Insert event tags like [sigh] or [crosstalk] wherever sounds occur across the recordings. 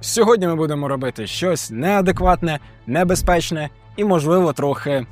Сьогодні ми будемо робити щось неадекватне, небезпечне і, можливо, трохи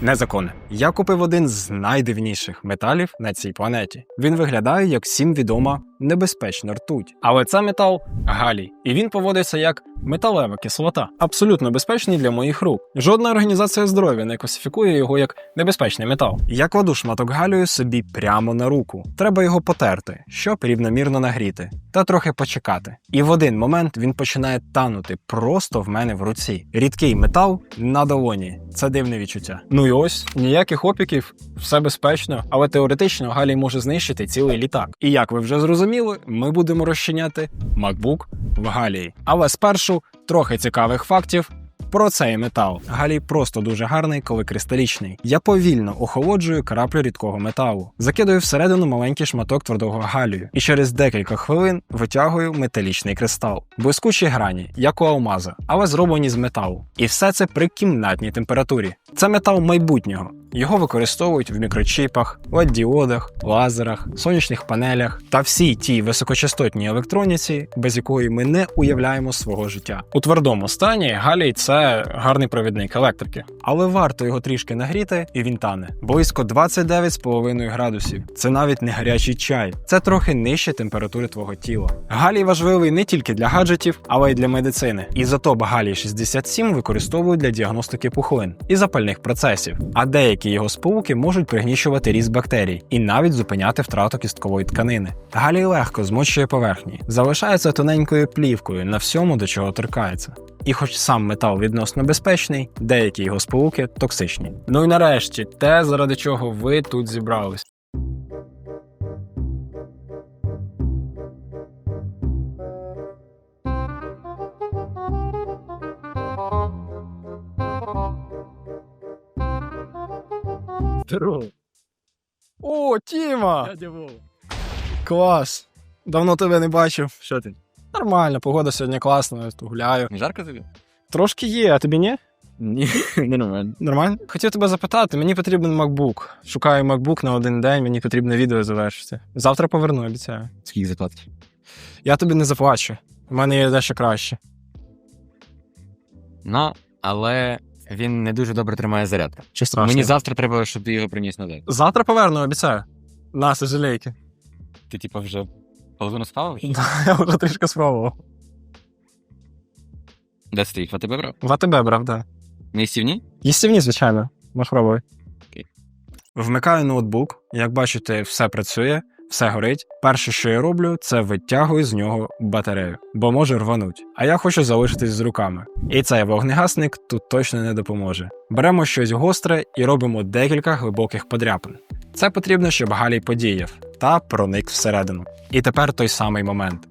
незаконне. Я купив один з найдивніших металів на цій планеті. Він виглядає як всім відома небезпечна ртуть. Але це метал галій, і він поводиться як металева кислота, абсолютно безпечний для моїх рук. Жодна організація здоров'я не класифікує його як небезпечний метал. Я кладу шматок галію собі прямо на руку. Треба його потерти, щоб рівномірно нагріти, та трохи почекати. І в один момент він починає танути просто в мене в руці. Рідкий метал на долоні. Це дивне відчуття. Ну і ось ніяких опіків, все безпечно, але теоретично галій може знищити цілий літак. І як ви вже зрозуміли, ми будемо розчиняти MacBook в галії. Але спершу трохи цікавих фактів. Про цей метал. Галій просто дуже гарний, коли кристалічний. Я повільно охолоджую краплю рідкого металу, закидаю всередину маленький шматок твердого галію, і через декілька хвилин витягую металічний кристал. Блискучі грані, як у алмаза, але зроблені з металу. І все це при кімнатній температурі. Це метал майбутнього. Його використовують в мікрочіпах, LED-діодах, лазерах, сонячних панелях та всій тій високочастотній електроніці, без якої ми не уявляємо свого життя. У твердому стані галій це гарний провідник електрики, але варто його трішки нагріти, і він тане. Близько 29,5 градусів. Це навіть не гарячий чай, це трохи нижче температури твого тіла. Галій важливий не тільки для гаджетів, але й для медицини. Ізотоп галій 67 використовують для діагностики пухлин і запальних процесів, а деякі його сполуки можуть пригнічувати ріст бактерій і навіть зупиняти втрату кісткової тканини. Галій легко змочує поверхні, залишається тоненькою плівкою на всьому, до чого торкається. І хоч сам метал відносно безпечний, деякі його сполуки токсичні. Ну і нарешті, те, заради чого ви тут зібрались. Здорово. О, Тіма! Клас! Давно тебе не бачив. Що ти? Нормально, погода сьогодні класна, я тут гуляю. Не жарко тобі? Трошки є, а тобі ні? Ні, [laughs] не нормально. Нормально? Хотів тебе запитати, мені потрібен MacBook. Шукаю MacBook на один день, мені потрібно відео завершити. Завтра поверну, обіцяю. Скільки заплатиш? Я тобі не заплачу. У мене є дещо краще. Ну, але він не дуже добре тримає зарядку. Чи страшно? Мені завтра треба, щоб ти його приніс назад. Завтра поверну, обіцяю. На, сожалейки. Ти, типу, вже половину справив? [laughs] Я вже трішки спробував. Де стоїть? В тебе брав? В АТБ брав, да. Не сівні? Їстівні, звичайно. Можеш пробуй. Окей. Вмикаю ноутбук. Як бачите, все працює, все горить. Перше, що я роблю, це витягую з нього батарею, бо може рвануть. А я хочу залишитись з руками. І цей вогнегасник тут точно не допоможе. Беремо щось гостре і робимо декілька глибоких подряпин. Це потрібно, щоб Галій подіяв та проник всередину. І тепер той самий момент.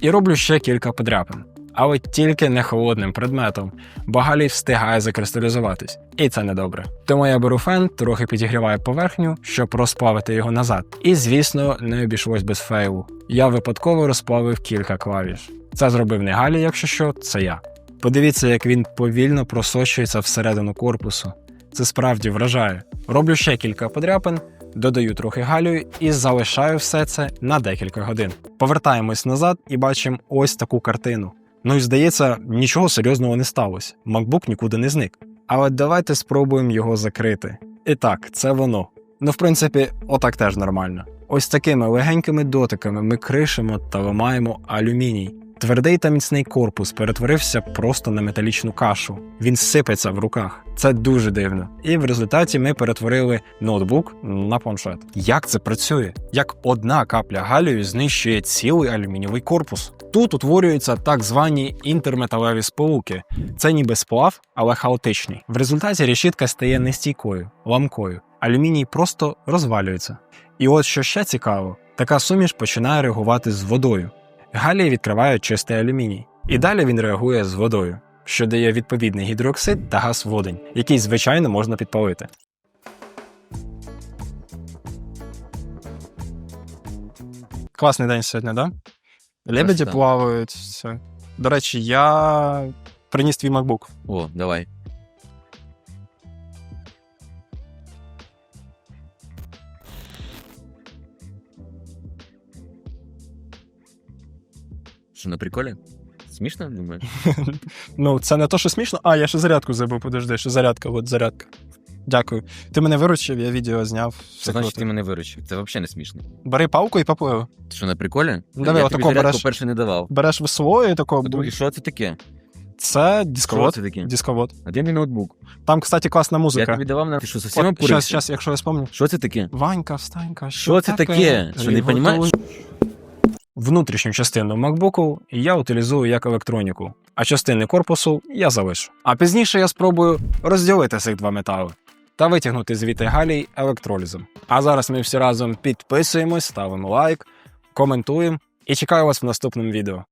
І роблю ще кілька подряпин. Але тільки не холодним предметом, бо галій встигає закристалізуватись, і це недобре. Тому я беру фен, трохи підігріваю поверхню, щоб розплавити його назад. І, звісно, не обійшлось без фейлу. Я випадково розплавив кілька клавіш. Це зробив не Галій, якщо що, це я. Подивіться, як він повільно просочується всередину корпусу. Це справді вражає. Роблю ще кілька подряпин, додаю трохи галію і залишаю все це на декілька годин. Повертаємось назад і бачимо ось таку картину. Ну і здається, нічого серйозного не сталося. MacBook нікуди не зник. Але давайте спробуємо його закрити. І так, це воно. Ну, в принципі, отак теж нормально. Ось такими легенькими дотиками ми кришимо та ламаємо алюміній. Твердий та міцний корпус перетворився просто на металічну кашу. Він сипеться в руках. Це дуже дивно. І в результаті ми перетворили ноутбук на планшет. Як це працює? Як одна капля галію знищує цілий алюмінієвий корпус? Тут утворюються так звані інтерметалеві сполуки. Це ніби сплав, але хаотичний. В результаті решітка стає нестійкою, ламкою. Алюміній просто розвалюється. І от що ще цікаво, така суміш починає реагувати з водою. Галії відкривають чистий алюміній, і далі він реагує з водою, що дає відповідний гідрооксид та газ водень, який звичайно можна підпалити. Класний день сьогодні, да? Лебеді плавають. Все. До речі, я приніс твій MacBook. О, давай. Що на приколі? Смішно, думаєш? [laughs] Ну, це не то, що смішно. А, я ще зарядку забув, подожди, що зарядка, от зарядка. Дякую. Ти мене виручив, я відео зняв. Все значить ти мене виручив? Це взагалі не смішно. Бери павку і поплив. Ти що на приколі? Ну, давай, я тобі зарядку береш. перше не давав. Береш ВСО і такого. По-друге, що це таке? Це Що дисковод. це таке? Дисковод. А де мій ноутбук? Там, кстати, класна музика. Я тобі давав на... Ти що, зовсім От, щас, щас, якщо я спомню. Що це таке? Ванька, встанька, що, Що це таке? Що, не понімаєш? Внутрішню частину MacBook я утилізую як електроніку, а частини корпусу я залишу. А пізніше я спробую розділити цих два метали та витягнути звідти галій електролізом. А зараз ми всі разом підписуємось, ставимо лайк, коментуємо і чекаю вас в наступному відео.